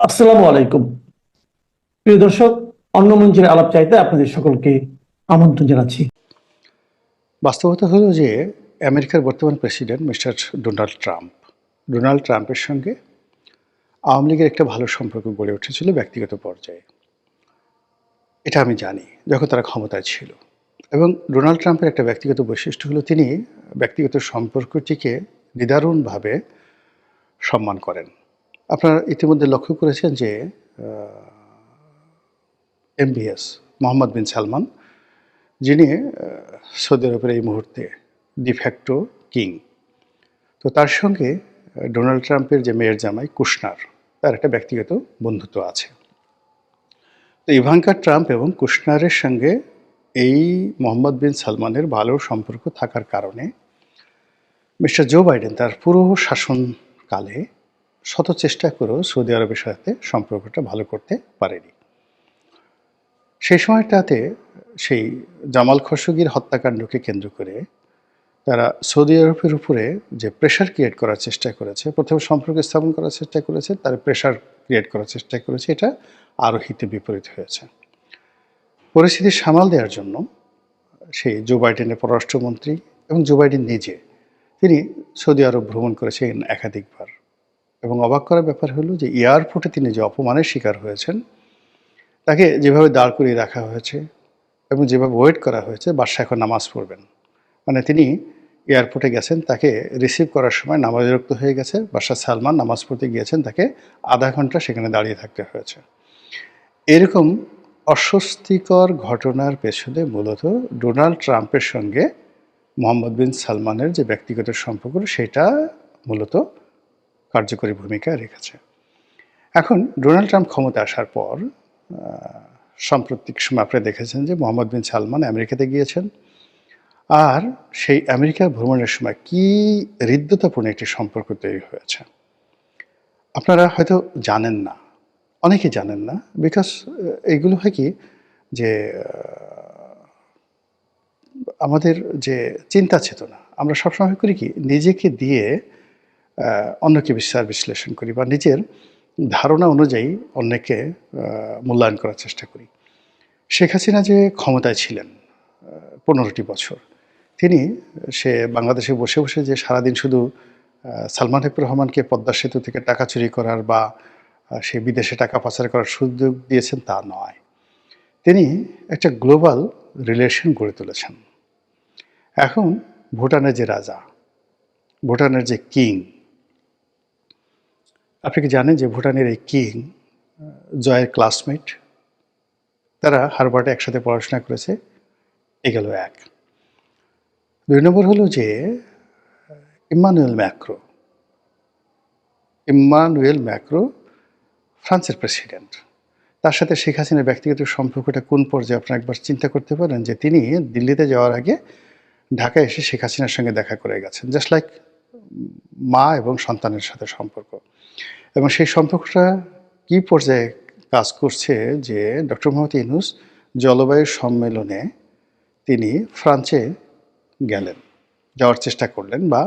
আসসালামু আলাইকুম। প্রিয় দর্শক, অন্য মঞ্চের আলাপ চাইতে আপনাদের সকলকে আমন্ত্রণ জানাচ্ছি। বাস্তবতা হলো যে আমেরিকার বর্তমান president mister Donald Trump, Donald ট্রাম্পের সঙ্গে আওয়ামী লীগের একটা ভালো সম্পর্ক গড়ে উঠেছিল ব্যক্তিগত পর্যায়ে। এটা আমি জানি, যখন তারা ক্ষমতায় ছিল। এবং ডোনাল্ড ট্রাম্পের একটা ব্যক্তিগত বৈশিষ্ট্য হলো তিনি ব্যক্তিগত সম্পর্কটিকে নিদারুণভাবে সম্মান করেন। আপনারা ইতিমধ্যে লক্ষ্য করেছেন যে এমবিএস মোহাম্মদ বিন সালমান, যিনি সৌদি আরবের এই মুহূর্তে ডিফ্যাক্টো কিং তো তার সঙ্গে ডোনাল্ড ট্রাম্পের যে মেয়ের জামাই কুশনার, তার একটা ব্যক্তিগত বন্ধুত্ব আছে। তো ইভাঙ্কা ট্রাম্প এবং কুশনারের সঙ্গে এই মোহাম্মদ বিন সালমানের ভালো সম্পর্ক থাকার কারণে মিস্টার জো বাইডেন তার পুরো শাসনকালে শত চেষ্টা করেও সৌদি আরবের সাথে সম্পর্কটা ভালো করতে পারেনি। সেই সময়টাতে সেই জামাল খসুগির হত্যাকাণ্ডকে কেন্দ্র করে তারা সৌদি আরবের উপরে যে প্রেশার ক্রিয়েট করার চেষ্টা করেছে, প্রথমে সম্পর্ক স্থাপন করার চেষ্টা করেছে, তার প্রেশার ক্রিয়েট করার চেষ্টা করেছে, এটা আরও হিতে বিপরীত হয়েছে। পরিস্থিতি সামাল দেওয়ার জন্য সেই জো বাইডেনের পররাষ্ট্রমন্ত্রী এবং জো বাইডেন নিজে, তিনি সৌদি আরব ভ্রমণ করেছেন একাধিকবার। এবং অবাক করার ব্যাপার হলো যে এয়ারপোর্টে তিনি যে অপমানের শিকার হয়েছেন, তাকে যেভাবে দাঁড় করিয়ে রাখা হয়েছে এবং যেভাবে ওয়েট করা হয়েছে, বাদশাহ এখন নামাজ পড়বেন। মানে তিনি এয়ারপোর্টে গেছেন, তাকে রিসিভ করার সময় নামাজ বিরক্ত হয়ে গেছে, বাদশাহ সালমান নামাজ পড়তে গিয়েছেন, তাকে আধা ঘণ্টা সেখানে দাঁড়িয়ে থাকতে হয়েছে। এরকম অস্বস্তিকর ঘটনার পেছনে মূলত ডোনাল্ড ট্রাম্পের সঙ্গে মোহাম্মদ বিন সালমানের যে ব্যক্তিগত সম্পর্ক, সেটা মূলত কার্যকরী ভূমিকা রেখেছে। এখন ডোনাল্ড ট্রাম্প ক্ষমতা আসার পর সাম্প্রতিক সময় আপনারা দেখেছেন যে মোহাম্মদ বিন সালমান আমেরিকাতে গিয়েছেন। আর সেই আমেরিকা ভ্রমণের সময় কি হৃদ্যতাপূর্ণ একটি সম্পর্ক তৈরি হয়েছে। আপনারা হয়তো জানেন না, অনেকে জানেন না বিকজ এইগুলো হয় কি যে আমাদের যে চিন্তা চেতনা, আমরা সবসময় করি কি, নিজেকে দিয়ে অন্যকে বিচার বিশ্লেষণ করি বা নিজের ধারণা অনুযায়ী অন্যকে মূল্যায়ন করার চেষ্টা করি। শেখ হাসিনা যে ক্ষমতায় ছিলেন পনেরোটি বছর, তিনি, সে বাংলাদেশে বসে বসে যে সারাদিন শুধু সালমান হেফুর রহমানকে পদ্মা সেতু থেকে টাকা চুরি করার বা সে বিদেশে টাকা পাচার করার সুযোগ দিয়েছেন তা নয়। তিনি একটা গ্লোবাল রিলেশন গড়ে তুলেছেন। এখন ভুটানের যে রাজা, ভুটানের যে কিং আপনি কি জানেন যে ভুটানের এই কিং জয়ের ক্লাসমেট তারা হারবার্ডে একসাথে পড়াশোনা করেছে, এ গেল এক। দুই নম্বর হলো যে ইম্মানুয়েল ম্যাক্রো ইম্মানুয়েল ম্যাক্রো ফ্রান্সের প্রেসিডেন্ট তার সাথে শেখ হাসিনার ব্যক্তিগত সম্পর্কটা কোন পর্যায়ে আপনারা একবার চিন্তা করতে পারেন যে তিনি দিল্লিতে যাওয়ার আগে ঢাকায় এসে শেখ হাসিনার সঙ্গে দেখা করে গেছেন? জাস্ট লাইক মা এবং সন্তানের সাথে সম্পর্ক। এবং সেই সম্পর্কটা কি পর্যায়ে কাজ করছে যে ডক্টর মোহাম্মদ ইউনুস জলবায়ু সম্মেলনে তিনি ফ্রান্সে গেলেন, যাওয়ার চেষ্টা করলেন বা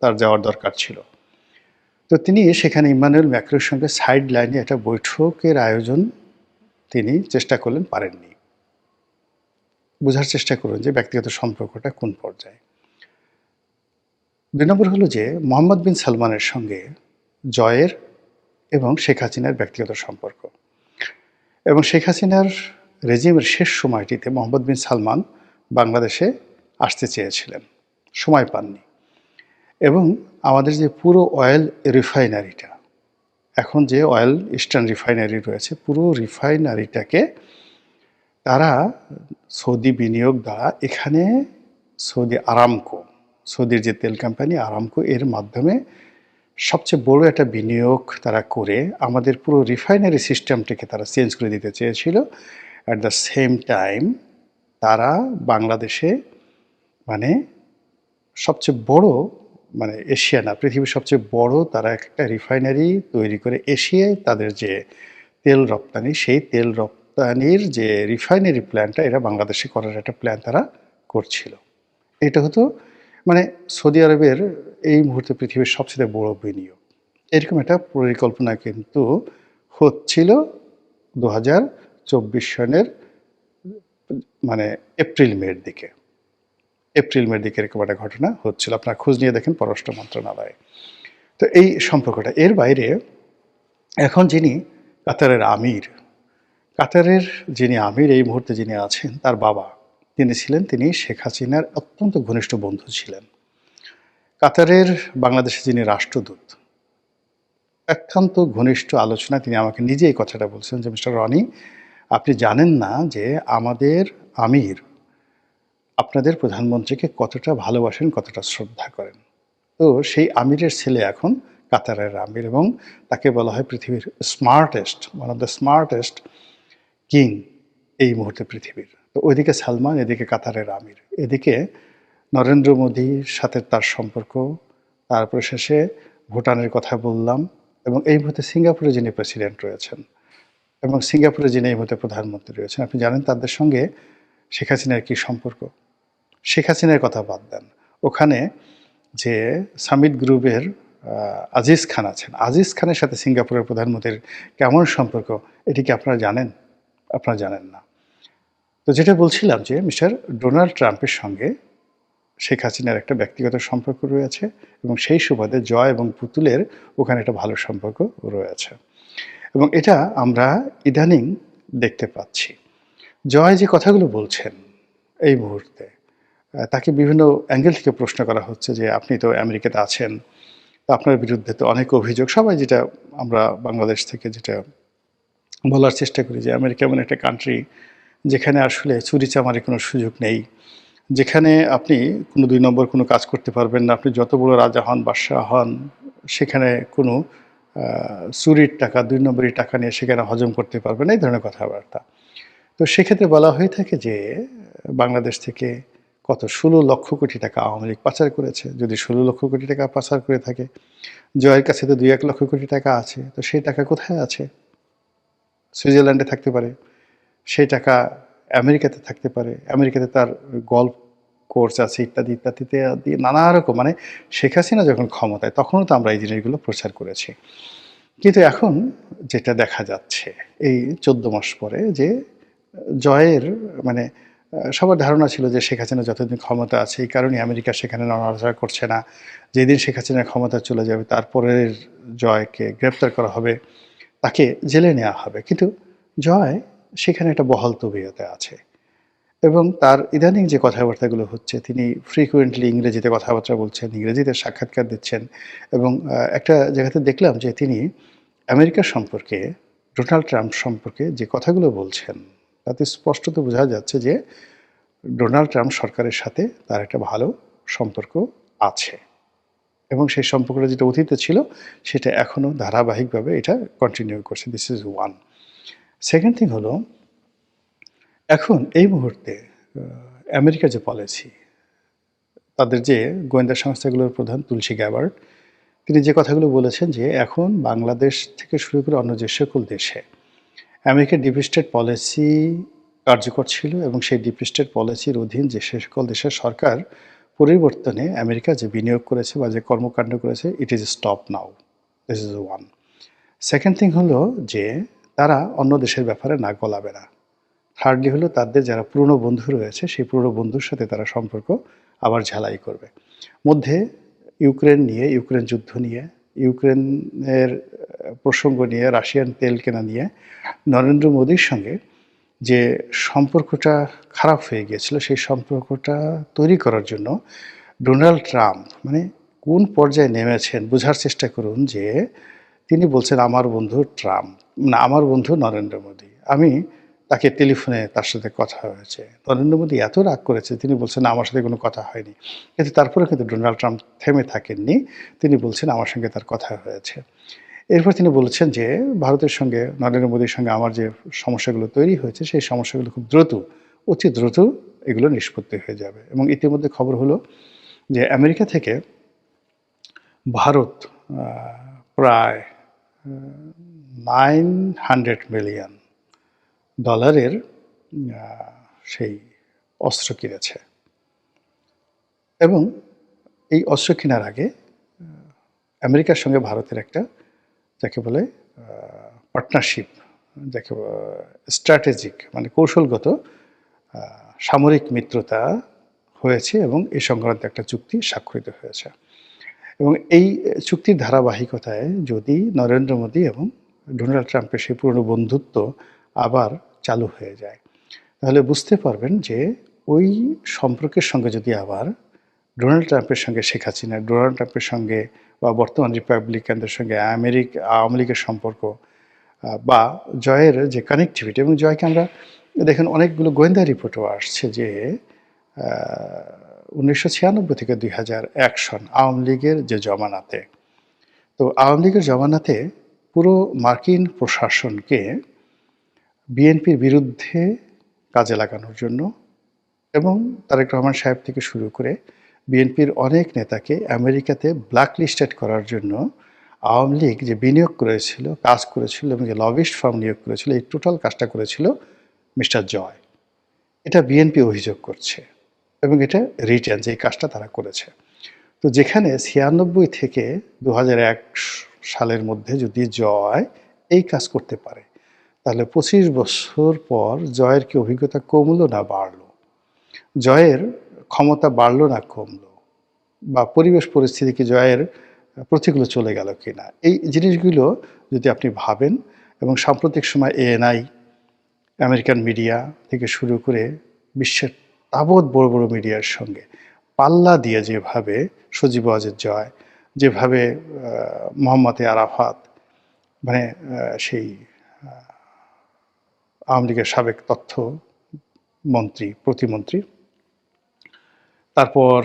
তার যাওয়ার দরকার ছিল। তো তিনি সেখানে ইমানুয়েল ম্যাক্রোর সঙ্গে সাইড লাইনে একটা বৈঠকের আয়োজন তিনি চেষ্টা করলেন, পারেননি। বোঝার চেষ্টা করুন যে ব্যক্তিগত সম্পর্কটা কোন পর্যায়ে। দুই নম্বর হলো যে মোহাম্মদ বিন সালমানের সঙ্গে জয়ের এবং শেখ হাসিনার ব্যক্তিগত সম্পর্ক। এবং শেখ হাসিনার রেজিমের শেষ সময়টিতে মোহাম্মদ বিন সালমান বাংলাদেশে আসতে চেয়েছিলেন। সময় পাননি। এবং আমাদের যে পুরো অয়েল রিফাইনারিটা, এখন যে অয়েল ইস্টার্ন রিফাইনারি রয়েছে, পুরো রিফাইনারিটাকে তারা সৌদি বিনিয়োগ দ্বারা এখানে সৌদি আরামকো, সৌদির যে তেল কোম্পানি আরামকো, এর মাধ্যমে সবচেয়ে বড় একটা বিনিয়োগ তারা করে, আমাদের পুরো রিফাইনারি সিস্টেমটাকে তারা চেঞ্জ করে দিতে চেয়েছিল। অ্যাট দ্য সেম টাইম তারা বাংলাদেশে মানে সবচেয়ে বড় মানে এশিয়া না, পৃথিবীর সবচেয়ে বড় তারা একটা রিফাইনারি তৈরি করে এশিয়ায় তাদের যে তেল রপ্তানি, সেই তেল রপ্তানির যে রিফাইনারি প্ল্যানটা এরা বাংলাদেশে করার একটা প্ল্যান তারা করছিল। এটা হতো মানে সৌদি আরবের এই মুহূর্তে পৃথিবীর সবচেয়ে বড় বিনিয়োগ। এরকম একটা পরিকল্পনা কিন্তু হচ্ছিল দু হাজার চব্বিশ সনের মানে এপ্রিল মের দিকে। এপ্রিল মের দিকে এরকম একটা ঘটনা হচ্ছিল। আপনার খোঁজ নিয়ে দেখেন পররাষ্ট্র মন্ত্রণালয়ে। তো এই সম্পর্কটা, এর বাইরে এখন যিনি কাতারের আমির, কাতারের যিনি আমির, এই মুহূর্তে যিনি আছেন, তার বাবা, তিনি ছিলেন, তিনি শেখ হাসিনার অত্যন্ত ঘনিষ্ঠ বন্ধু ছিলেন। কাতারের বাংলাদেশে যিনি রাষ্ট্রদূত, একান্ত ঘনিষ্ঠ আলোচনা তিনি আমাকে নিজে এই কথাটা বলছেন যে, মিস্টার রনি, আপনি জানেন না যে আমাদের আমির আপনাদের প্রধানমন্ত্রীকে কতটা ভালোবাসেন, কতটা শ্রদ্ধা করেন? তো সেই আমিরের ছেলে এখন কাতারের আমির এবং তাকে বলা হয় পৃথিবীর smartest one of the smartest king এই মুহূর্তে পৃথিবীর। তো ওইদিকে সালমান, এদিকে কাতারের আমির, এদিকে নরেন্দ্র মোদীর সাথে তার সম্পর্ক, তারপরে শেষে ভুটানের কথা বললাম এবং এই মুহূর্তে সিঙ্গাপুরে যিনি প্রেসিডেন্ট রয়েছেন এবং সিঙ্গাপুরে যিনি এই মুহূর্তে প্রধানমন্ত্রী রয়েছেন, আপনি জানেন তাদের সঙ্গে শেখ হাসিনার কী সম্পর্ক? শেখ হাসিনার কথা বাদ দেন। ওখানে যে সামিট গ্রুপের আজিজ খান আছেন, আজিজ খানের সাথে সিঙ্গাপুরের প্রধানমন্ত্রীর কেমন সম্পর্ক, এটি কি আপনারা জানেন? আপনারা জানেন না। তো যেটা বলছিলাম যে মিস্টার ডোনাল্ড ট্রাম্পের সঙ্গে শেখ হাসিনার একটা ব্যক্তিগত সম্পর্ক রয়েছে এবং সেই সুবাদে জয় এবং পুতুলের ওখানে একটা ভালো সম্পর্ক রয়েছে। এবং এটা আমরা ইদানিং দেখতে পাচ্ছি। জয় যে কথাগুলো বলছেন এই মুহূর্তে তাকে বিভিন্ন অ্যাঙ্গেল থেকে প্রশ্ন করা হচ্ছে যে, আপনি তো আমেরিকাতে আছেন আপনার বিরুদ্ধে তো অনেক অভিযোগ। সবাই যেটা আমরা বাংলাদেশ থেকে যেটা বলার চেষ্টা করি যে, আমেরিকা এমন একটা কান্ট্রি যেখানে আসলে চুরি চামারি কোনো সুযোগ নেই। যেখানে আপনি কোনো দুই নম্বর কোনো কাজ করতে পারবেন না, আপনি যত বড় রাজা হন, বাদশাহ হন, সেখানে কোনো চুরির টাকা, দুই নম্বরের টাকা নিয়ে সেখানে হজম করতে পারবেন, এই ধরনের কথাবার্তা। তো সেক্ষেত্রে বলা হয়ে থাকে যে, বাংলাদেশ থেকে কত, ষোলো লক্ষ কোটি টাকা আওয়ামী লীগ পাচার করেছে। যদি ষোলো লক্ষ কোটি টাকা পাচার করে থাকে, জয়ের কাছে তো দুই এক লক্ষ কোটি টাকা আছে, তো সেই টাকা কোথায় আছে? সুইজারল্যান্ডে থাকতে পারে, সেই টাকা আমেরিকাতে থাকতে পারে, আমেরিকাতে তার গল্ফ কোর্স আছে ইত্যাদি ইত্যাদিতে দিয়ে নানা রকম। মানে শেখ হাসিনা যখন ক্ষমতায়, তখনও তো আমরা এই জিনিসগুলো প্রচার করেছি। কিন্তু এখন যেটা দেখা যাচ্ছে, এই চোদ্দ মাস পরে যে জয়ের মানে সবার ধারণা ছিল যে শেখ হাসিনা যতদিন ক্ষমতা আছে, এই কারণে আমেরিকা সেখানে নড়াচড়া করছে না। যেদিন শেখ হাসিনা ক্ষমতা চলে যাবে, তারপরের জয়কে গ্রেপ্তার করা হবে, তাকে জেলে নেওয়া হবে। কিন্তু জয় সেখানে একটা বহাল তবিয়তে আছে। এবং তার ইদানিং যে কথাবার্তাগুলো হচ্ছে, তিনি ফ্রিকুয়েন্টলি ইংরেজিতে কথাবার্তা বলছেন, ইংরেজিতে সাক্ষাৎকার দিচ্ছেন এবং একটা জায়গাতে দেখলাম যে তিনি আমেরিকা সম্পর্কে ডোনাল্ড ট্রাম্প সম্পর্কে যে কথাগুলো বলছেন, তাতে স্পষ্টত বোঝা যাচ্ছে যে ডোনাল্ড ট্রাম্প সরকারের সাথে তার একটা ভালো সম্পর্ক আছে। এবং সেই সম্পর্কটা যেটা অতীতে ছিল, সেটা এখনও ধারাবাহিকভাবে এটা কন্টিনিউ করছে। This is one second thing হলো এখন এই মুহূর্তে আহ, আমেরিকার যে পলিসি তাদের যে গোয়েন্দা সংস্থাগুলোর প্রধান তুলসী গ্যাবার্ড তিনি যে কথাগুলো বলেছেন যে এখন বাংলাদেশ থেকে শুরু করে অন্য যে সকল দেশে আমেরিকার ডিপ স্টেট পলিসি কার্যকর ছিল এবং সেই ডিপ স্টেট পলিসির অধীন যে সে সকল দেশের সরকার পরিবর্তনে আমেরিকা যে বিনিয়োগ করেছে বা যে কর্মকাণ্ড করেছে it is stop now this is one second thing হলো যে তারা অন্য দেশের ব্যাপারে নাক গলাবে না। থার্ডলি হলো তাদের যারা পুরনো বন্ধু রয়েছে, সেই পুরনো বন্ধুর সাথে তারা সম্পর্ক আবার ঝালাই করবে। মধ্যে ইউক্রেন নিয়ে, ইউক্রেন যুদ্ধ নিয়ে, ইউক্রেনের প্রসঙ্গ নিয়ে, রাশিয়ান তেল কেনা নিয়ে নরেন্দ্র মোদীর সঙ্গে যে সম্পর্কটা খারাপ হয়ে গিয়েছিল, সেই সম্পর্কটা তৈরি করার জন্য ডোনাল্ড ট্রাম্প মানে কোন পর্যায়ে নেমেছেন বোঝার চেষ্টা করুন যে তিনি বলছেন, আমার বন্ধু ট্রাম্প, না, আমার বন্ধু নরেন্দ্র মোদী। আমি তাকে টেলিফোনে তার সাথে কথা হয়েছে। নরেন্দ্র মোদী এত রাগ করেছে, তিনি বলছেন, আমার সাথে কোনো কথা হয়নি। কিন্তু তারপরে কিন্তু ডোনাল্ড ট্রাম্প থেমে থাকেননি। তিনি বলছেন, আমার সঙ্গে তার কথা হয়েছে। এরপর তিনি বলেছেন যে, ভারতের সঙ্গে, নরেন্দ্র মোদীর সঙ্গে আমার যে সমস্যাগুলো তৈরি হয়েছে, সেই সমস্যাগুলো খুব দ্রুত, অতি দ্রুত এগুলো নিষ্পত্তি হয়ে যাবে। এবং ইতিমধ্যে খবর হলো যে, আমেরিকা থেকে ভারত প্রায় নাইন হান্ড্রেড মিলিয়ন ডলারের সেই অস্ত্র কিনেছে। এবং এই অস্ত্র কেনার আগে আমেরিকার সঙ্গে ভারতের একটা, যাকে বলে পার্টনারশিপ যাকে স্ট্র্যাটেজিক মানে কৌশলগত সামরিক মিত্রতা হয়েছে এবং এই সংক্রান্ত একটা চুক্তি স্বাক্ষরিত হয়েছে। এবং এই চুক্তির ধারাবাহিকতায় যদি নরেন্দ্র মোদী এবং ডোনাল্ড ট্রাম্পের সেই পুরনো বন্ধুত্ব আবার চালু হয়ে যায়। তাহলে বুঝতে পারবেন যে ওই সম্পর্কের সঙ্গে যদি আবার ডোনাল্ড ট্রাম্পের সঙ্গে শেখ হাসিনা, ডোনাল্ড ট্রাম্পের সঙ্গে বা বর্তমান রিপাবলিকানদের সঙ্গে আমেরিক, আওয়ামী লীগের সম্পর্ক বা জয়ের যে কানেক্টিভিটি এবং জয়কে আমরা দেখেন অনেকগুলো গোয়েন্দা রিপোর্টও আসছে যে উনিশশো ছিয়ানব্বই থেকে দুই হাজার এক সন আওয়ামী লীগের যে জমানাতে। তো আওয়ামী লীগের জমানাতে পুরো মার্কিন প্রশাসনকে বিএনপির বিরুদ্ধে কাজে লাগানোর জন্য এবং তারেক রহমান সাহেব থেকে শুরু করে বিএনপির অনেক নেতাকে আমেরিকাতে ব্ল্যাক লিস্টেড করার জন্য আওয়ামী লীগ যে বিনিয়োগ করেছিল, কাজ করেছিল এবং যে লবিস্ট ফার্ম নিয়োগ করেছিল, এই টোটাল কাজটা করেছিল মিস্টার জয়। এটা বিএনপি অভিযোগ করছে এবং এটা রিটার্ন যে কাজটা তারা করেছে। তো যেখানে ছিয়ানব্বই থেকে দু হাজার এক সালের মধ্যে যদি জয় এই কাজ করতে পারে তাহলে পঁচিশ বছর পর জয়ের কি অভিজ্ঞতা কমলো না বাড়লো? জয়ের ক্ষমতা বাড়লো না কমলো? বা পরিবেশ পরিস্থিতি কি জয়ের প্রতিকূলে চলে গেল কিনা? এই জিনিসগুলো যদি আপনি ভাবেন এবং সাম্প্রতিক সময় এএনআই, আমেরিকান মিডিয়া থেকে শুরু করে বিশ্বের তাবৎ বড় বড় মিডিয়ার সঙ্গে পাল্লা দিয়ে যেভাবে সজীব ওয়াজেদ জয়, যেভাবে মোহাম্মদ আরাফাত মানে সেই আওয়ামী লীগের সাবেক তথ্য মন্ত্রী, প্রতিমন্ত্রী। তারপর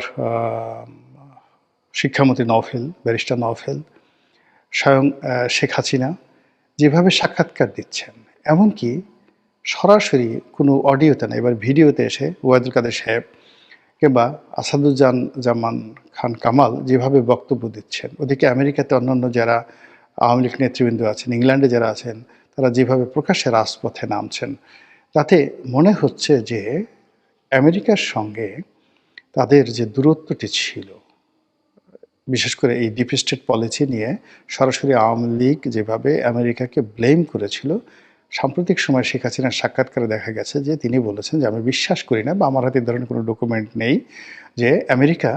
শিক্ষামন্ত্রী নওফেল, ব্যারিস্টার নওফেল, স্বয়ং শেখ হাসিনা, যেভাবে সাক্ষাৎকার দিচ্ছেন। এমনকি সরাসরি কোনো অডিওতে না, এবার ভিডিওতে এসে ওয়াদুল কাদের সাহেব কিংবা আসাদুজ্জান জামান খান কামাল যেভাবে বক্তব্য দিচ্ছেন, ওদিকে আমেরিকাতে অন্যান্য যারা আওয়ামী লীগ নেতৃবৃন্দ আছেন, ইংল্যান্ডে যারা আছেন তারা যেভাবে প্রকাশ্যে রাজপথে নামছেন, তাতে মনে হচ্ছে যে আমেরিকার সঙ্গে তাদের যে দূরত্বটি ছিল, বিশেষ করে এই ডিপ স্টেট পলিসি নিয়ে সরাসরি আওয়ামী লীগ যেভাবে আমেরিকাকে ব্লেম করেছিল, সাম্প্রতিক সময় শেখ হাসিনার সাক্ষাৎকারে দেখা গেছে যে তিনি বলেছেন যে, আমি বিশ্বাস করি না বা আমার হাতে ধরনের কোনো ডকুমেন্ট নেই যে আমেরিকা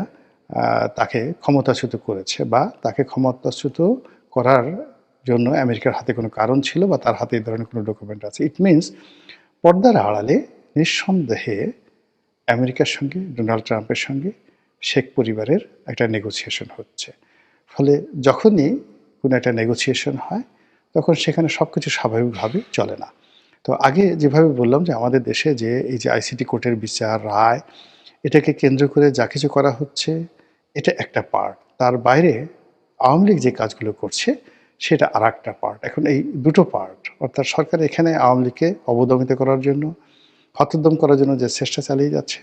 তাকে ক্ষমতাচ্যুত করেছে বা তাকে ক্ষমতাচ্যুত করার জন্য আমেরিকার হাতে কোনো কারণ ছিল বা তার হাতে এই ধরনের কোনো ডকুমেন্ট আছে। ইট মিনস পর্দার আড়ালে নিঃসন্দেহে আমেরিকার সঙ্গে ডোনাল্ড ট্রাম্পের সঙ্গে শেখ পরিবারের একটা নেগোসিয়েশন হচ্ছে। ফলে যখনই কোনো একটা নেগোসিয়েশন হয়, তখন সেখানে সব কিছু স্বাভাবিকভাবে চলে না। তো আগে যেভাবে বললাম যে আমাদের দেশে যে এই যে আইসিটি কোর্টের বিচার, রায়, এটাকে কেন্দ্র করে যা কিছু করা হচ্ছে, এটা একটা পার্ট তার বাইরে আওয়ামী লীগ যে কাজগুলো করছে সেটা আর একটা পার্ট এখন এই দুটো পার্ট অর্থাৎ সরকার এখানে আওয়ামী লীগকে অবদমিত করার জন্য হতোদ্যম করার জন্য যে চেষ্টা চালিয়ে যাচ্ছে,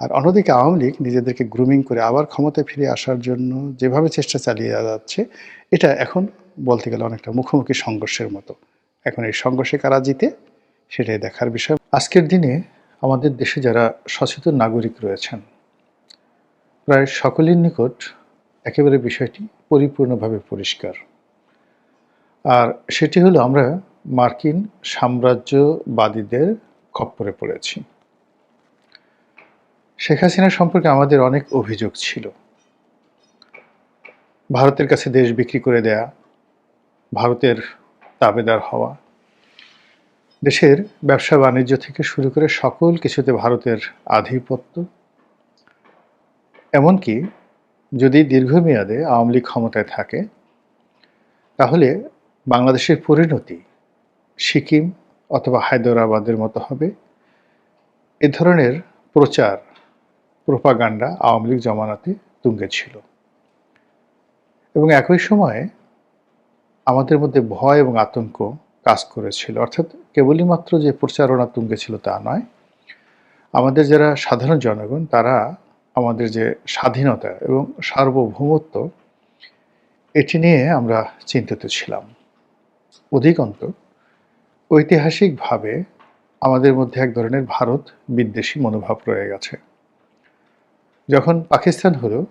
আর অন্যদিকে আওয়ামী লীগ নিজেদেরকে গ্রুমিং করে আবার ক্ষমতায় ফিরে আসার জন্য যেভাবে চেষ্টা চালিয়ে যাচ্ছে, এটা এখন বলতে গেলে অনেকটা মুখোমুখি সংঘর্ষের মতো। এখন এই সংঘর্ষে কারা জিতে, সেটাই দেখার বিষয়। আজকের দিনে আমাদের দেশে যারা সচেতন নাগরিক রয়েছেন, প্রায় সকলের নিকট একেবারে বিষয়টি পরিপূর্ণভাবে পরিষ্কার। আর সেটি হলো আমরা মার্কিন সাম্রাজ্যবাদীদের খপ্পরে পড়েছি। শেখ হাসিনা সম্পর্কে আমাদের অনেক অভিযোগ ছিল। ভারতের কাছে দেশ বিক্রি করে দেয়া, ভারতের তাবেদার হওয়া, দেশের ব্যবসা বাণিজ্য থেকে শুরু করে সকল কিছুতে ভারতের আধিপত্য। এমনকি যদি দীর্ঘমেয়াদে আওয়ামী লীগ ক্ষমতায় থাকে, তাহলে বাংলাদেশের পরিণতি সিকিম অথবা হায়দরাবাদের মতো হবে। এ ধরনের প্রচার, প্রোপাগান্ডা আওয়ামী লীগ জমানাতে তুঙ্গে ছিল। এবং একই সময়ে আমাদের মধ্যে ভয় এবং আতঙ্ক কাজ করেছিল। অর্থাৎ কেবলই মাত্র যে প্রচারণা তুঙ্গে ছিল তা নয়। আমাদের যারা সাধারণ জনগণ, তারা আমাদের যে স্বাধীনতা এবং সার্বভৌমত্ব, এটি নিয়ে আমরা চিন্তিত ছিলাম। অধিকন্ত ঐতিহাসিকভাবে আমাদের মধ্যে এক ধরনের ভারত বিদ্বেষী মনোভাব রয়ে গেছে। যখন পাকিস্তান হলো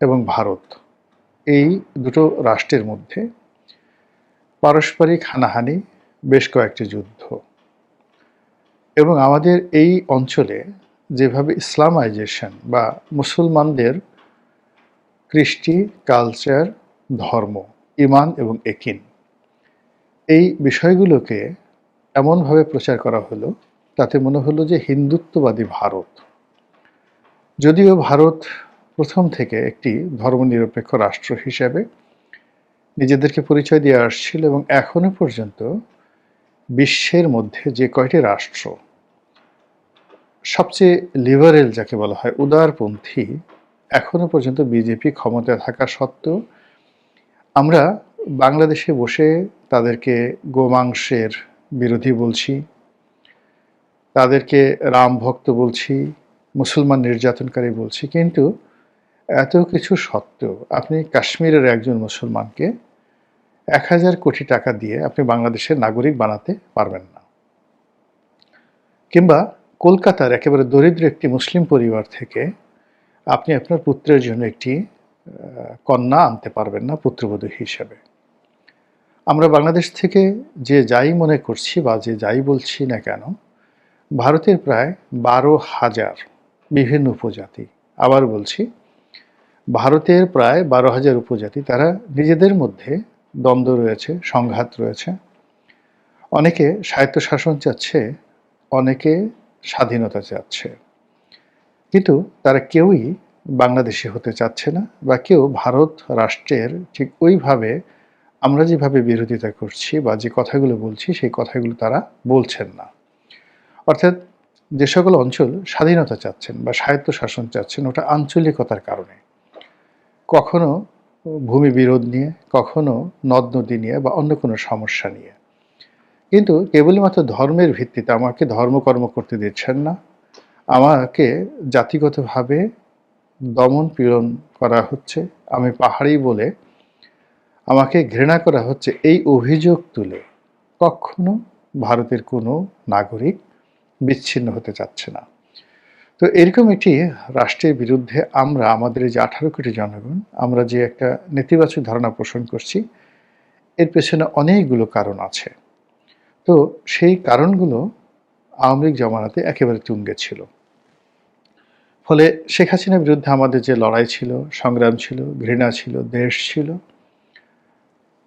এবং ভারত এই দুটো রাষ্ট্রের মধ্যে পারস্পরিক হানাহানি বেশ কয়েকটি যুদ্ধ এবং আমাদের এই অঞ্চলে যেভাবে ইসলামাইজেশন বা মুসলমানদের কৃষ্টি, কালচার, ধর্ম, ইমান এবং একিন এই বিষয়গুলোকে এমনভাবে প্রচার করা হলো তাতে মনে হলো যে হিন্দুত্ববাদী ভারত। যদিও ভারত প্রথম থেকে একটি ধর্মনিরপেক্ষ রাষ্ট্র হিসেবে নিজেদেরকে পরিচয় দিয়ে আসছিল এবং এখনও পর্যন্ত বিশ্বের মধ্যে যে কয়টি রাষ্ট্র, সবচেয়ে লিবারেল যাকে বলা হয়, উদারপন্থী, এখনও পর্যন্ত বিজেপি ক্ষমতায় থাকা সত্ত্বেও আমরা বাংলাদেশে বসে তাদেরকে গোমাংসের বিরোধী বলছি, তাদেরকে রাম ভক্ত বলছি, মুসলমান নির্যাতনকারী বলছি, কিন্তু এত কিছু সত্ত্বেও আপনি কাশ্মীরের একজন মুসলমানকে এক হাজার কোটি টাকা দিয়ে আপনি বাংলাদেশের নাগরিক বানাতে পারবেন না। কিংবা কলকাতার একেবারে দরিদ্র একটি মুসলিম পরিবার থেকে আপনি আপনার পুত্রের জন্য একটি কন্যা আনতে পারবেন না পুত্রবধূ হিসেবে। আমরা বাংলাদেশ থেকে যে যাই মনে করছি বা যে যাই বলছি না কেন, ভারতের প্রায় বারো হাজার বিভিন্ন উপজাতি। আবার বলছি, ভারতের প্রায় বারো হাজার উপজাতি, তারা নিজেদের মধ্যে দ্বন্দ্ব রয়েছে, সংঘাত রয়েছে। অনেকে স্বায়ত্তশাসন চাচ্ছে, অনেকে স্বাধীনতা চাচ্ছে। কিন্তু তারা কেউই বাংলাদেশি হতে চাচ্ছে না বা কেউ ভারত রাষ্ট্রের ঠিক ওইভাবে আমরা যেভাবে বিরোধিতা করছি বা যে কথাগুলো বলছি, সেই কথাগুলো তারা বলছেন না। অর্থাৎ যে সকল অঞ্চল স্বাধীনতা চাচ্ছেন বা স্বায়ত্ত শাসন চাচ্ছেন, ওটা আঞ্চলিকতার কারণে। কখনো ভূমি বিরোধ নিয়ে, কখনো নদ নদী নিয়ে বা অন্য কোনো সমস্যা নিয়ে। কিন্তু কেবলমাত্র ধর্মের ভিত্তিতে আমাকে ধর্মকর্ম করতে দিচ্ছেন না। আমাকে জাতিগতভাবে দমন পীড়ন করা হচ্ছে। আমি পাহাড়ি বলে আমাকে ঘৃণা করা হচ্ছে এই অভিযোগ তুলে কখনো ভারতের কোনো নাগরিক বিচ্ছিন্ন হতে চাচ্ছে না। তো এরকম একটি রাষ্ট্রের বিরুদ্ধে আমরা, আমাদের যে আঠারো কোটি জনগণ, আমরা যে একটা নেতিবাচক ধারণা পোষণ করছি, এর পেছনে অনেকগুলো কারণ আছে। তো সেই কারণগুলো আওয়ামী লীগ জমানাতে একেবারে তুঙ্গে ছিল। ফলে শেখ হাসিনার বিরুদ্ধে আমাদের যে লড়াই ছিল, সংগ্রাম ছিল, ঘৃণা ছিল, দেশ ছিল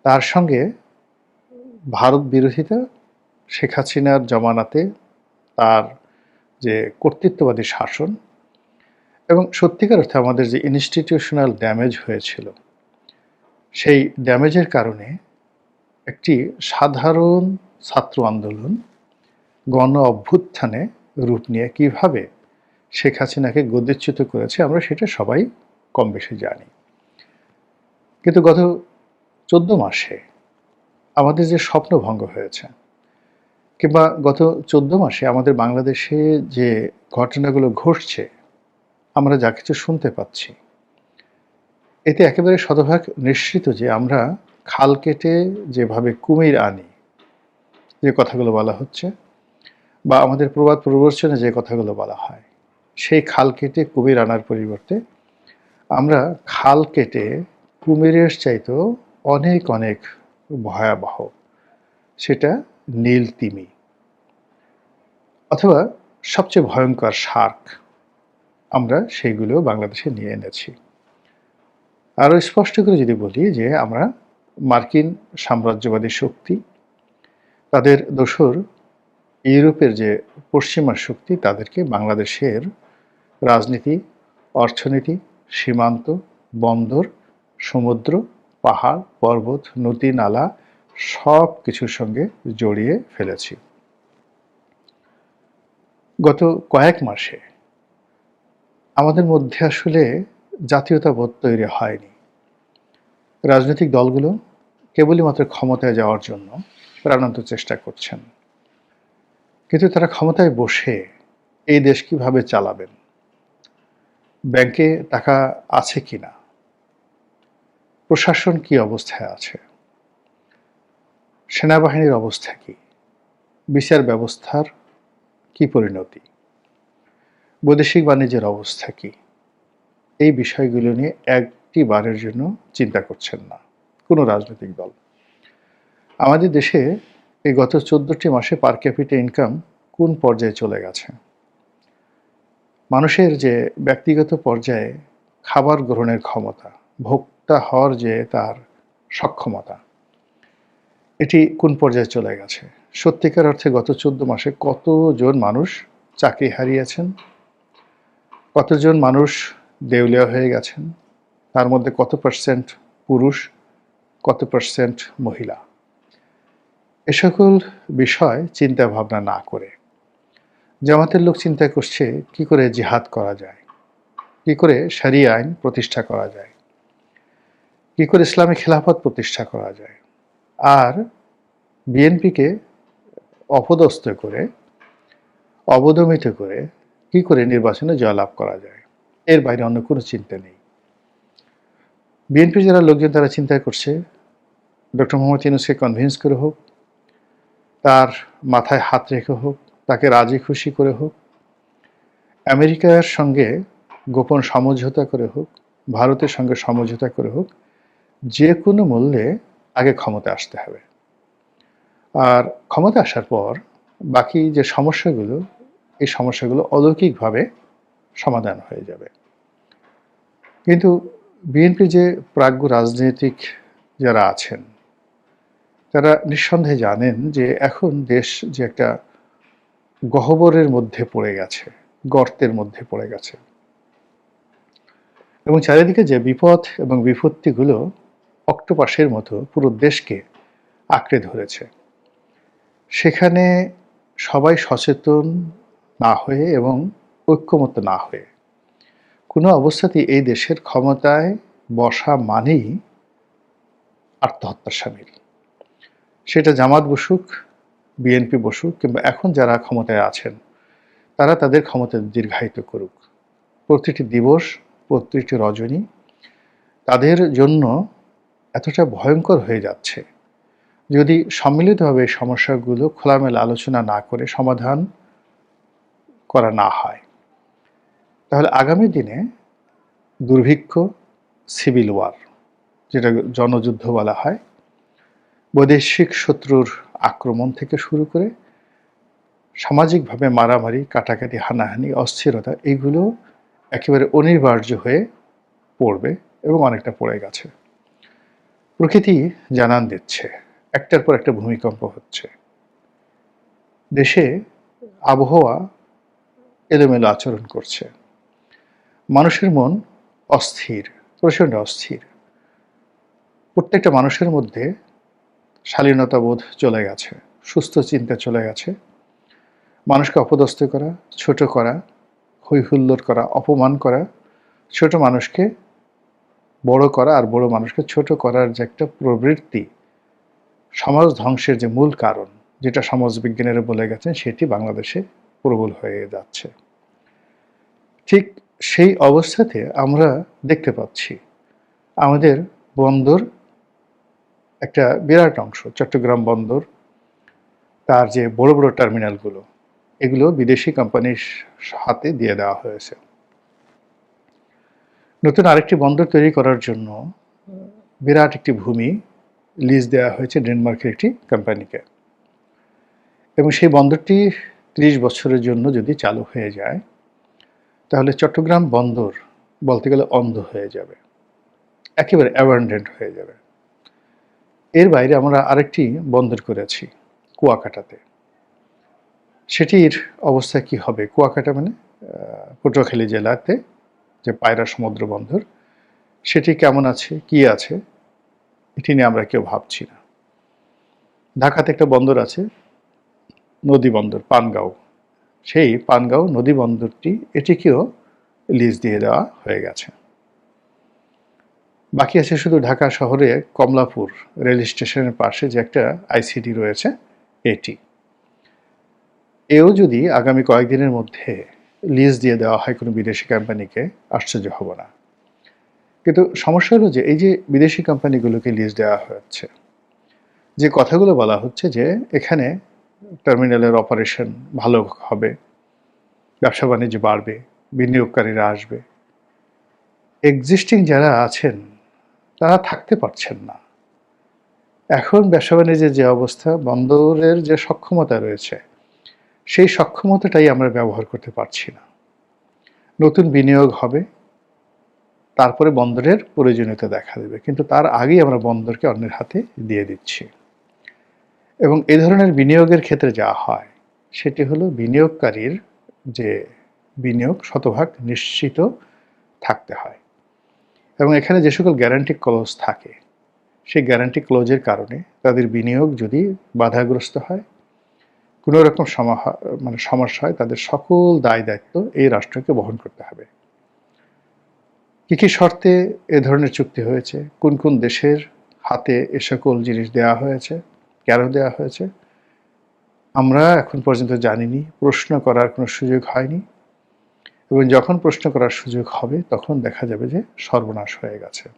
তার সঙ্গে ভারত বিরোধিতা, শেখ হাসিনার জমানাতে তার যে কর্তৃত্ববাদী শাসন এবং সত্যিকার অর্থে আমাদের যে ইনস্টিটিউশনাল ড্যামেজ হয়েছিল, সেই ড্যামেজের কারণে একটি সাধারণ ছাত্র আন্দোলন গণ অভ্যুত্থানে রূপ নিয়ে কীভাবে শেখ হাসিনাকে গদিচ্যুত করেছে, আমরা সেটা সবাই কম বেশি জানি। কিন্তু গত চোদ্দ মাসে আমাদের যে স্বপ্নভঙ্গ হয়েছে, কিংবা গত চোদ্দ মাসে আমাদের বাংলাদেশে যে ঘটনাগুলো ঘটছে, আমরা যা কিছু শুনতে পাচ্ছি, এতে একেবারে শতভাগ নিশ্চিত যে আমরা খাল কেটে যেভাবে কুমির আনি, যে কথাগুলো বলা হচ্ছে, বা আমাদের প্রবাদ প্রবর্চনে যে কথাগুলো বলা হয়, সেই খাল কেটে কুমির আনার পরিবর্তে আমরা খাল কেটে কুমিরের চাইতেও অনেক অনেক ভয়াবহ। সেটা নীল তিমি। অথবা সবচেয়ে ভয়ঙ্কর শার্ক। আমরা সেইগুলো বাংলাদেশে নিয়ে এনেছি। আরও স্পষ্ট করে যদি বলি যে আমরা মার্কিন সাম্রাজ্যবাদী শক্তি, তাদের দোসর ইউরোপের যে পশ্চিমা শক্তি, তাদেরকে বাংলাদেশের রাজনীতি, অর্থনীতি, সীমান্ত, বন্দর, সমুদ্র পাহাড়, পর্বত, নদী, নালা সব কিছুর সঙ্গে জড়িয়ে ফেলেছি। গত কয়েক মাসে আমাদের মধ্যে আসলে জাতীয়তাবোধ তৈরি হয়নি। রাজনৈতিক দলগুলো কেবলই মাত্র ক্ষমতায় যাওয়ার জন্য প্রাণান্ত চেষ্টা করছেন। কিন্তু তারা ক্ষমতায় বসে এই দেশ কীভাবে চালাবেন? ব্যাংকে টাকা আছে কিনা? প্রশাসন কি অবস্থায় আছে? সেনাবাহিনীর অবস্থা কি? বিচার ব্যবস্থার কি পরিণতি? বৈদেশিক বাণিজ্যের অবস্থা কি? এই বিষয়গুলো নিয়ে একটি বারের জন্য চিন্তা করছেন না কোনো রাজনৈতিক দল। আমাদের দেশে এই গত চোদ্দটি মাসে পার ক্যাপিটা ইনকাম কোন পর্যায়ে চলে গেছে? মানুষের যে ব্যক্তিগত পর্যায়ে খাবার গ্রহণের ক্ষমতা ভোক্তা হওয়ার যে তার সক্ষমতা, এটি কোন পর্যায়ে চলে গেছে? সত্যিকার অর্থে গত চোদ্দ মাসে কতজন মানুষ চাকরি হারিয়েছেন? কতজন মানুষ দেউলিয়া হয়ে গেছেন? তার মধ্যে কত পার্সেন্ট পুরুষ, কত পার্সেন্ট মহিলা? এ সকল বিষয় চিন্তা ভাবনা না করে জামাতের লোক চিন্তা করছে কি করে জিহাদ করা যায়? কি করে সারি আইন প্রতিষ্ঠা করা যায়? কি করে ইসলামী খেলাফত প্রতিষ্ঠা করা যায়? আর বিএনপিকে অপদস্থ করে, অবদমিত করে কি করে নির্বাচনে জয়লাভ করা যায়? এর বাইরে অন্য কোনো চিন্তা নেই। বিএনপি যারা লোকজন তারা চিন্তা করছে, ডক্টর মোহাম্মদ ইউনুসকে কনভিন্স করে হোক, তার মাথায় হাত রেখে হোক, তাকে রাজি খুশি করে হোক, আমেরিকার সঙ্গে গোপন সমঝোতা করে হোক, ভারতের সঙ্গে সমঝোতা করে হোক যে কোনো মূল্যে আগে ক্ষমতা আসতে হবে। আর ক্ষমতা আসার পর বাকি যে সমস্যাগুলো, এই সমস্যাগুলো অলৌকিকভাবে সমাধান হয়ে যাবে। কিন্তু বিএনপি যে প্রাজ্ঞ রাজনৈতিক যারা আছেন, তারা নিঃসন্দেহে জানেন যে এখন দেশ যে একটা গহ্বরের মধ্যে পড়ে গেছে, গর্তের মধ্যে পড়ে গেছে। এবং চারিদিকে যে বিপদ এবং বিপত্তিগুলো অক্টোপাসের মতো পুরো দেশকে আঁকড়ে ধরেছে। সেখানে সবাই সচেতন না হয়ে এবং ঐক্যমত না হয়ে কোনো অবস্থাতেই এই দেশের ক্ষমতায় বসা মানেই আত্মহত্যার সামিল। সেটা জামাত বসুক, বিএনপি বসুক কিংবা এখন যারা ক্ষমতায় আছেন, তারা তাদের ক্ষমতা দীর্ঘায়িত করুক। প্রতিটি দিবস, প্রতিটি রজনী তাদের জন্য এতটা ভয়ঙ্কর হয়ে যাচ্ছে। যদি সম্মিলিতভাবে সমস্যাগুলো খোলামেলা আলোচনা না করে সমাধান করা না হয়, তাহলে আগামী দিনে দুর্ভিক্ষ, সিভিল ওয়ার, যেটা জনযুদ্ধ বলা হয়, বৈদেশিক শত্রুর আক্রমণ থেকে শুরু করে সামাজিকভাবে মারামারি, কাটাকাটি, হানাহানি, অস্থিরতা এইগুলো একেবারে অনিবার্য হয়ে পড়বে এবং অনেকটা পড়ে গেছে। প্রকৃতি জানান দিচ্ছে, একটার পর একটা ভূমিকম্প হচ্ছে। দেশে আবহাওয়া এলোমেলো আচরণ করছে। মানুষের মন অস্থির, প্রচণ্ড অস্থির। প্রত্যেকটা মানুষের মধ্যে শালীনতাবোধ চলে গেছে, সুস্থ চিন্তা চলে গেছে। মানুষকে অপদস্থ করা, ছোট করা হৈহুল্লোর করা, অপমান করা, ছোট মানুষকে বড় করা আর বড় মানুষকে ছোট করার যে একটা প্রবৃত্তি, সমাজ ধ্বংসের যে মূল কারণ, যেটা সমাজবিজ্ঞানীরা বলে গেছেন, সেটি বাংলাদেশে প্রবল হয়ে যাচ্ছে। ঠিক সেই অবস্থাতে আমরা দেখতে পাচ্ছি, আমাদের বন্দর একটা বিরাট অংশ, চট্টগ্রাম বন্দর, তার যে বড় বড় টার্মিনালগুলো, এগুলো বিদেশি কোম্পানির হাতে দিয়ে দেওয়া হয়েছে। নতুন আরেকটি বন্দর তৈরি করার জন্য বিরাট একটি ভূমি লিজ দেওয়া হয়েছে ডেনমার্কের একটি কোম্পানিকে এবং সেই বন্দরটি ত্রিশ বছরের জন্য যদি চালু হয়ে যায়, তাহলে চট্টগ্রাম বন্দর বলতে গেলে অন্ধ হয়ে যাবে। একেবারে অ্যাবান্ডেন্ট হয়ে যাবে। এর বাইরে আমরা আরেকটি বন্দর করেছি, কুয়াকাটাতে। সেটির অবস্থা কি হবে? কুয়াকাটা মানে পটুয়াখালী জেলাতে যে পায়রা সমুদ্র বন্দর, সেটি কেমন আছে, কি আছে, এটি নিয়ে আমরা কেউ ভাবছি না। ঢাকাতে একটা বন্দর আছে, নদী বন্দর, পানগাঁও। সেই পানগাঁও নদী বন্দরটি এটিকেও লিজ দিয়ে দেওয়া হয়ে গেছে। বাকি আছে শুধু ঢাকা শহরে কমলাপুর রেল স্টেশনের পাশে যে একটা আইসিডি রয়েছে, এটি। এও যদি আগামী কয়েকদিনের মধ্যে লিজ দিয়ে দেওয়া হয় কোনো বিদেশি কোম্পানিকে, আশ্চর্য হব না। কিন্তু সমস্যা হলো যে, এই যে বিদেশি কোম্পানিগুলোকে লিজ দেওয়া হচ্ছে, যে কথাগুলো বলা হচ্ছে যে, এখানে টার্মিনালের অপারেশন ভালো হবে, ব্যবসা বাণিজ্য বাড়বে, বিনিয়োগকারীরা আসবে। এক্সিস্টিং যারা আছেন, তারা থাকতে পারছেন না। এখন ব্যবসা বাণিজ্যের যে অবস্থা, বন্দরের যে সক্ষমতা রয়েছে সেই সক্ষমতাটাই আমরা ব্যবহার করতে পারছি না। নতুন বিনিয়োগ হবে, তারপরে বন্দরের প্রয়োজনীয়তা দেখা দেবে, কিন্তু তার আগেই আমরা বন্দরকে অন্যের হাতে দিয়ে দিচ্ছি। এবং এ ধরনের বিনিয়োগের ক্ষেত্রে যা হয়, সেটি হলো বিনিয়োগকারীর যে বিনিয়োগ শতভাগ নিশ্চিত থাকতে হয়। এবং এখানে যে সকল গ্যারান্টি ক্লোজ থাকে, সেই গ্যারান্টি ক্লোজের কারণে তাদের বিনিয়োগ যদি বাধাগ্রস্ত হয় কোনো রকম মানে সমস্যা হয়, তাদের সকল দায় দায়িত্ব এই রাষ্ট্রকে বহন করতে হবে। কী কী শর্তে এ ধরনের চুক্তি হয়েছে? কোন কোন দেশের হাতে এ সকল জিনিস দেওয়া হয়েছে? কেন দেওয়া হয়েছে? আমরা এখন পর্যন্ত জানিনি, প্রশ্ন করার কোনো সুযোগ হয়নি। এবং যখন প্রশ্ন করার সুযোগ হবে, তখন দেখা যাবে যে সর্বনাশ হয়ে গেছে।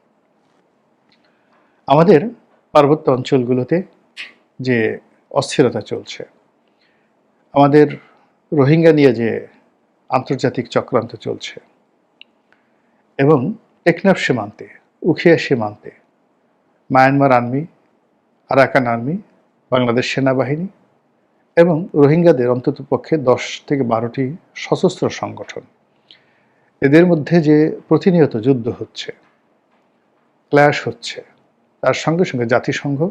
আমাদের পার্বত্য অঞ্চলগুলোতে যে অস্থিরতা চলছে আমাদের রোহিঙ্গা নিয়ে যে আন্তর্জাতিক চক্রান্ত চলছে এবং টেকনাফ সীমান্তে, উখিয়া সীমান্তে, Myanmar army, Arakan army, Bangladesh সেনাবাহিনী এবং রোহিঙ্গাদের অন্তত পক্ষে দশ থেকে বারোটি সশস্ত্র সংগঠন। এদের মধ্যে যে প্রতিনিয়ত যুদ্ধ হচ্ছে, ক্ল্যাশ হচ্ছে, তার সঙ্গে সঙ্গে জাতিসংঘ,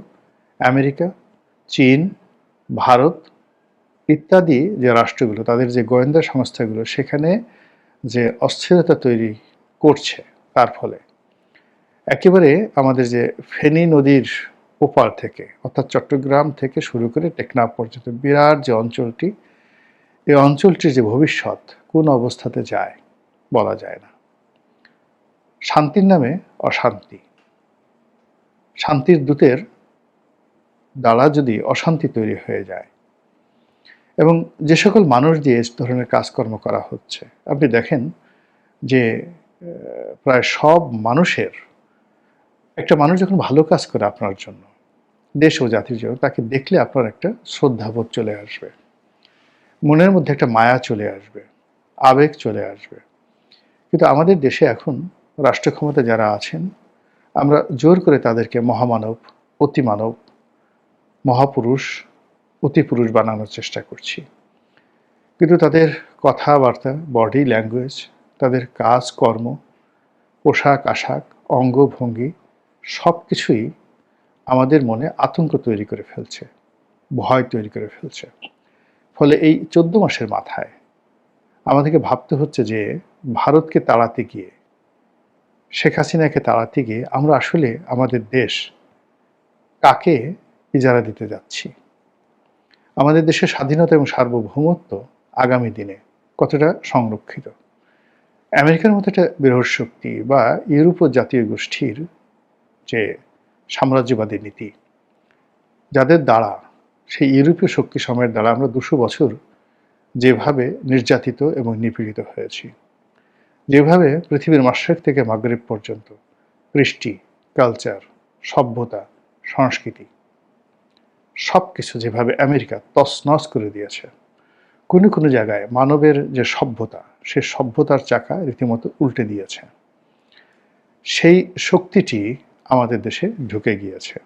আমেরিকা, চীন, ভারত ইত্যাদি যে রাষ্ট্রগুলো, তাদের যে গোয়েন্দা সংস্থাগুলো, সেখানে যে অস্থিরতা তৈরি করছে, তার ফলে। একেবারে আমাদের যে ফেনী নদীর ওপার থেকে, অর্থাৎ চট্টগ্রাম থেকে শুরু করে টেকনাফ পর্যন্ত, বিরাট যে অঞ্চলটি, এই অঞ্চলটির যে ভবিষ্যৎ, কোন অবস্থাতে যায়, বলা যায় না। শান্তির নামে অশান্তি। শান্তির দূতের দ্বারা যদি অশান্তি তৈরি হয়ে যায় এবং যে সকল মানুষ দিয়ে এই ধরনের কাজকর্ম করা হচ্ছে, আপনি দেখেন যে প্রায় সব মানুষের একটা মানুষ যখন ভালো কাজ করে আপনার জন্য, দেশ ও জাতির জন্য, তাকে দেখলে আপনার একটা শ্রদ্ধাবোধ চলে আসবে। মনের মধ্যে একটা মায়া চলে আসবে, আবেগ চলে আসবে। কিন্তু আমাদের দেশে এখন রাষ্ট্র ক্ষমতা যারা আছেন, আমরা জোর করে তাদেরকে মহামানব, অতিমানব, মহাপুরুষ অতিপুরুষ বানানোর চেষ্টা করছি। কিন্তু তাদের কথাবার্তা বডি ল্যাঙ্গুয়েজ তাদের কাজ কর্ম পোশাক, আশাক অঙ্গভঙ্গি সব কিছুই আমাদের মনে আতঙ্ক তৈরি করে ফেলছে, ভয় তৈরি করে ফেলছে। ফলে এই চোদ্দ মাসের মাথায় আমাদেরকে ভাবতে হচ্ছে যে ভারতকে তাড়াতে গিয়ে, শেখ হাসিনাকে তাড়াতে গিয়ে আমরা আসলে আমাদের দেশ কাকে ইজারা দিতে যাচ্ছি। আমাদের দেশের স্বাধীনতা এবং সার্বভৌমত্ব আগামী দিনে কতটা সংরক্ষিত? আমেরিকার মতো একটা বৃহৎ শক্তি বা ইউরোপ জাতীয় গোষ্ঠীর যে সাম্রাজ্যবাদী নীতি, যাদের দ্বারা, সেই ইউরোপীয় শক্তি সময়ের দ্বারা আমরা দুশো বছর যেভাবে নির্যাতিত এবং নিপীড়িত হয়েছি, যেভাবে পৃথিবীর মাসেক থেকে মাগরিব পর্যন্ত কৃষ্টি কালচার সভ্যতা, সংস্কৃতি সব কিছু যেভাবে আমেরিকা তছনছ করে দিয়েছে, কোনো কোনো জায়গায় মানবের যে সভ্যতা, সে সভ্যতার চাকা রীতিমতো উল্টে দিয়েছে। সেই শক্তিটি আমাদের দেশে ঢুকে গিয়েছে।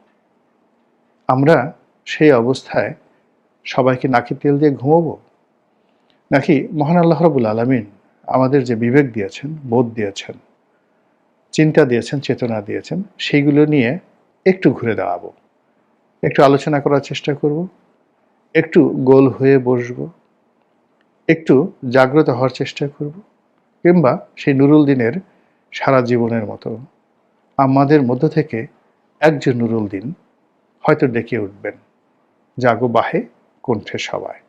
আমরা সেই অবস্থায় সবাইকে নাকি তেল দিয়ে ঘুমাবো? নাকি মহান আল্লাহ রবুল আলমিন আমাদের যে বিবেক দিয়েছেন, বোধ দিয়েছেন, চিন্তা দিয়েছেন, চেতনা দিয়েছেন, সেইগুলো নিয়ে একটু ঘুরে দাঁড়াবো? একটু আলোচনা করার চেষ্টা করব। একটু গোল হয়ে বসব। একটু জাগ্রত হওয়ার চেষ্টা করব। কিংবা সেই নুরুল দিনের সারা জীবনের মতো। আমাদের মধ্য থেকে একজন নুরুল দিন হয়তো ডেকে উঠবেন। জাগো বাহে কণ্ঠে সবাই।